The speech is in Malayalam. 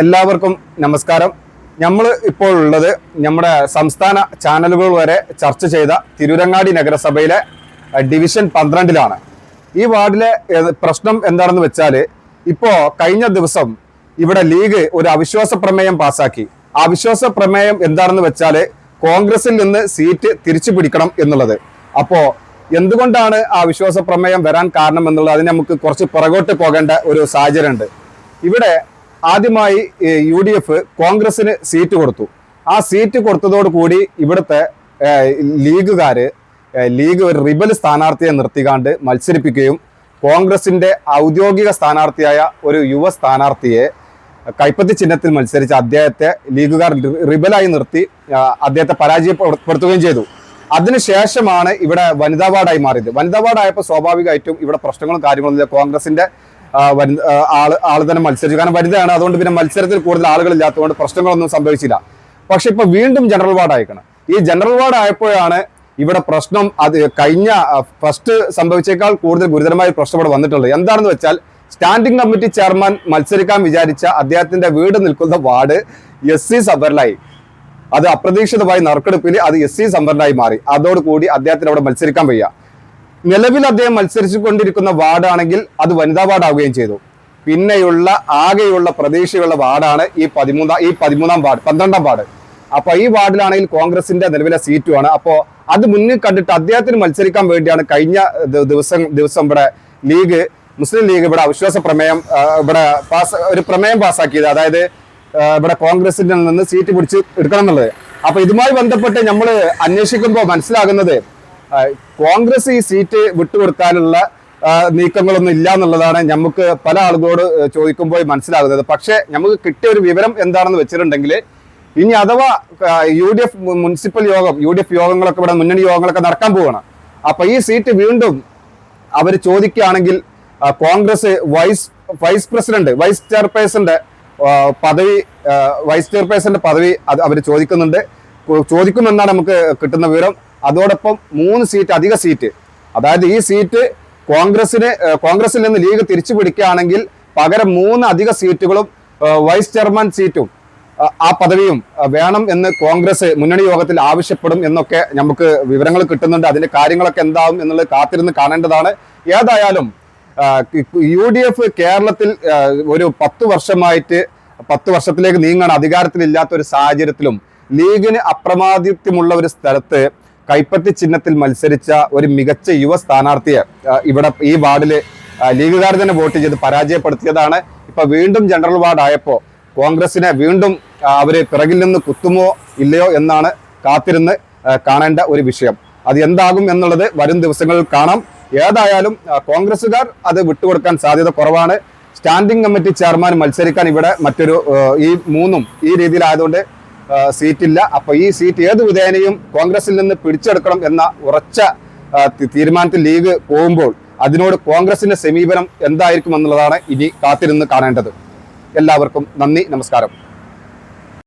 എല്ലാവർക്കും നമസ്കാരം. നമ്മൾ ഇപ്പോൾ ഉള്ളത് നമ്മുടെ സംസ്ഥാന ചാനലുകൾ വരെ ചർച്ച ചെയ്ത തിരുരങ്ങാടി നഗരസഭയിലെ ഡിവിഷൻ പന്ത്രണ്ടിലാണ്. ഈ വാർഡിലെ പ്രശ്നം എന്താണെന്ന് വെച്ചാൽ ഇപ്പോൾ കഴിഞ്ഞ ദിവസം ഇവിടെ ലീഗ് ഒരു അവിശ്വാസ പ്രമേയം പാസാക്കി അവിശ്വാസ പ്രമേയം എന്താണെന്ന് വെച്ചാൽ കോൺഗ്രസിൽ നിന്ന് സീറ്റ് തിരിച്ചു പിടിക്കണം എന്നുള്ളത്. അപ്പോൾ എന്തുകൊണ്ടാണ് ആ വിശ്വാസ പ്രമേയം വരാൻ കാരണം എന്നുള്ളത് അതിന് നമുക്ക് കുറച്ച് പുറകോട്ട് പോകേണ്ട ഒരു സാഹചര്യമുണ്ട്. ഇവിടെ ആദ്യമായി യു ഡി എഫ് കോൺഗ്രസിന് സീറ്റ് കൊടുത്തു. ആ സീറ്റ് കൊടുത്തതോടുകൂടി ഇവിടുത്തെ ലീഗുകാര് ലീഗ് ഒരു റിബൽ സ്ഥാനാർത്ഥിയെ നിർത്തിക്കാണ്ട് മത്സരിപ്പിക്കുകയും കോൺഗ്രസിന്റെ ഔദ്യോഗിക സ്ഥാനാർത്ഥിയായ ഒരു യുവ സ്ഥാനാർത്ഥിയെ കൈപ്പത്തി ചിഹ്നത്തിൽ മത്സരിച്ച അദ്ദേഹത്തെ ലീഗുകാർ റിബലായി നിർത്തി അദ്ദേഹത്തെ പരാജയപ്പെടുത്തുകയും ചെയ്തു. അതിനുശേഷമാണ് ഇവിടെ വനിതാ വാർഡായി മാറിയത്. വനിതാ വാർഡായപ്പോൾ സ്വാഭാവികമായിട്ടും ഇവിടെ പ്രശ്നങ്ങളും കാര്യങ്ങളും ഇല്ല. കോൺഗ്രസിന്റെ ആൾ ആൾ തന്നെ മത്സരിച്ചു. കാരണം വനിതയാണ്. അതുകൊണ്ട് പിന്നെ മത്സരത്തിൽ കൂടുതൽ ആളുകളില്ലാത്തതുകൊണ്ട് പ്രശ്നങ്ങളൊന്നും സംഭവിച്ചില്ല. പക്ഷെ ഇപ്പൊ വീണ്ടും ജനറൽ വാർഡ് അയക്കണം ഈ ജനറൽ വാർഡ് ആയപ്പോഴാണ് ഇവിടെ പ്രശ്നം അത് കഴിഞ്ഞ ഫസ്റ്റ് സംഭവിച്ചേക്കാൾ കൂടുതൽ ഗുരുതരമായ പ്രശ്നം ഇവിടെ വന്നിട്ടുള്ളത്. എന്താണെന്ന് വെച്ചാൽ സ്റ്റാൻഡിംഗ് കമ്മിറ്റി ചെയർമാൻ മത്സരിക്കാൻ വിചാരിച്ച അദ്ദേഹത്തിന്റെ വീട് നിൽക്കുന്ന വാർഡ് എസ് സി സബറിലായി അത് അപ്രതീക്ഷിതമായി നറുക്കെടുപ്പിൽ അത് എസ് സി സംവരണമായി മാറി. അതോടുകൂടി അദ്ദേഹത്തിന് അവിടെ മത്സരിക്കാൻ വയ്യ. നിലവിൽ അദ്ദേഹം മത്സരിച്ചു കൊണ്ടിരിക്കുന്ന വാർഡാണെങ്കിൽ അത് വനിതാ വാർഡാവുകയും ചെയ്തു. പിന്നെയുള്ള ആകെയുള്ള പ്രതീക്ഷയുള്ള വാർഡാണ് ഈ പതിമൂന്നാം ഈ പതിമൂന്നാം വാർഡ് പന്ത്രണ്ടാം വാർഡ്. അപ്പോൾ ഈ വാർഡിലാണെങ്കിൽ കോൺഗ്രസിന്റെ നിലവിലെ സീറ്റുമാണ്. അപ്പോൾ അത് മുന്നിൽ കണ്ടിട്ട് അദ്ദേഹത്തിന് മത്സരിക്കാൻ വേണ്ടിയാണ് കഴിഞ്ഞ ദിവസം ദിവസം ഇവിടെ ലീഗ് മുസ്ലിം ലീഗ് ഇവിടെ അവിശ്വാസ പ്രമേയം ഇവിടെ പാസ് ഒരു പ്രമേയം പാസ്സാക്കിയത് അതായത് ഇവിടെ കോൺഗ്രസിന്റെ നിന്ന് സീറ്റ് പിടിച്ച് എടുക്കണം എന്നുള്ളത്. അപ്പൊ ഇതുമായി ബന്ധപ്പെട്ട് നമ്മൾ അന്വേഷിക്കുമ്പോൾ മനസ്സിലാകുന്നത് കോൺഗ്രസ് ഈ സീറ്റ് വിട്ടുകൊടുക്കാനുള്ള നീക്കങ്ങളൊന്നും ഇല്ല എന്നുള്ളതാണ് നമുക്ക് പല ആളുകളോട് ചോദിക്കുമ്പോൾ മനസ്സിലാകുന്നത്. പക്ഷേ നമുക്ക് കിട്ടിയ ഒരു വിവരം എന്താണെന്ന് വെച്ചിട്ടുണ്ടെങ്കിൽ ഇനി അഥവാ യു ഡി എഫ് മുനിസിപ്പൽ യോഗം യു ഡി എഫ് യോഗങ്ങളൊക്കെ ഇവിടെ മുന്നണി യോഗങ്ങളൊക്കെ നടക്കാൻ പോവുകയാണ് അപ്പൊ ഈ സീറ്റ് വീണ്ടും അവർ ചോദിക്കുകയാണെങ്കിൽ Congress vice vice president vice ചെയർപേഴ്സന്റെ പദവി വൈസ് ചെയർപേഴ്സന്റെ പദവി അത് അവർ ചോദിക്കുന്നുണ്ട്. ചോദിക്കുമെന്നാണ് നമുക്ക് കിട്ടുന്ന വിവരം. അതോടൊപ്പം മൂന്ന് സീറ്റ് അധിക സീറ്റ് അതായത് ഈ സീറ്റ് കോൺഗ്രസിന് കോൺഗ്രസിൽ നിന്ന് ലീഗ് തിരിച്ചു പിടിക്കുകയാണെങ്കിൽ പകരം മൂന്ന് അധിക സീറ്റുകളും വൈസ് ചെയർമാൻ സീറ്റും ആ, പദവിയും വേണം എന്ന് കോൺഗ്രസ് മുന്നണി യോഗത്തിൽ ആവശ്യപ്പെടും എന്നൊക്കെ നമുക്ക് വിവരങ്ങൾ കിട്ടുന്നുണ്ട്. അതിന്റെ കാര്യങ്ങളൊക്കെ എന്താവും എന്നുള്ളത് കാത്തിരുന്ന് കാണേണ്ടതാണ്. ഏതായാലും യു ഡി എഫ് കേരളത്തിൽ ഒരു പത്ത് വർഷമായിട്ട് പത്ത് വർഷത്തിലേക്ക് നീങ്ങാൻ അധികാരത്തിലില്ലാത്ത ഒരു സാഹചര്യത്തിലും ലീഗിന് അപ്രമാദിത്യമുള്ള ഒരു സ്ഥലത്ത് കൈപ്പത്തി ചിഹ്നത്തിൽ മത്സരിച്ച ഒരു മികച്ച യുവ സ്ഥാനാർത്ഥിയെ ഇവിടെ ഈ വാർഡിൽ ലീഗുകാർ തന്നെ വോട്ട് ചെയ്ത് പരാജയപ്പെടുത്തിയതാണ്. ഇപ്പൊ വീണ്ടും ജനറൽ വാർഡ് ആയപ്പോൾ കോൺഗ്രസിനെ വീണ്ടും അവർ പിറകിൽ നിന്ന് കുത്തുമോ ഇല്ലയോ എന്നാണ് കാത്തിരുന്ന് കാണേണ്ട ഒരു വിഷയം. അത് എന്താകും എന്നുള്ളത് വരും ദിവസങ്ങളിൽ കാണാം. ഏതായാലും കോൺഗ്രസുകാർ അത് വിട്ടുകൊടുക്കാൻ സാധ്യത കുറവാണ്. സ്റ്റാൻഡിംഗ് കമ്മിറ്റി ചെയർമാൻ മത്സരിക്കാൻ ഇവിടെ മറ്റൊരു ഈ മൂന്നും ഈ രീതിയിലായതുകൊണ്ട് സീറ്റില്ല. അപ്പൊ ഈ സീറ്റ് ഏത് വിധേനയും കോൺഗ്രസിൽ നിന്ന് പിടിച്ചെടുക്കണം എന്ന ഉറച്ച തീരുമാനത്തിൽ ലീഗ് പോകുമ്പോൾ അതിനോട് കോൺഗ്രസിന്റെ സമീപനം എന്തായിരിക്കും എന്നുള്ളതാണ് ഇനി കാത്തിരുന്ന് കാണേണ്ടത്. എല്ലാവർക്കും നന്ദി നമസ്കാരം.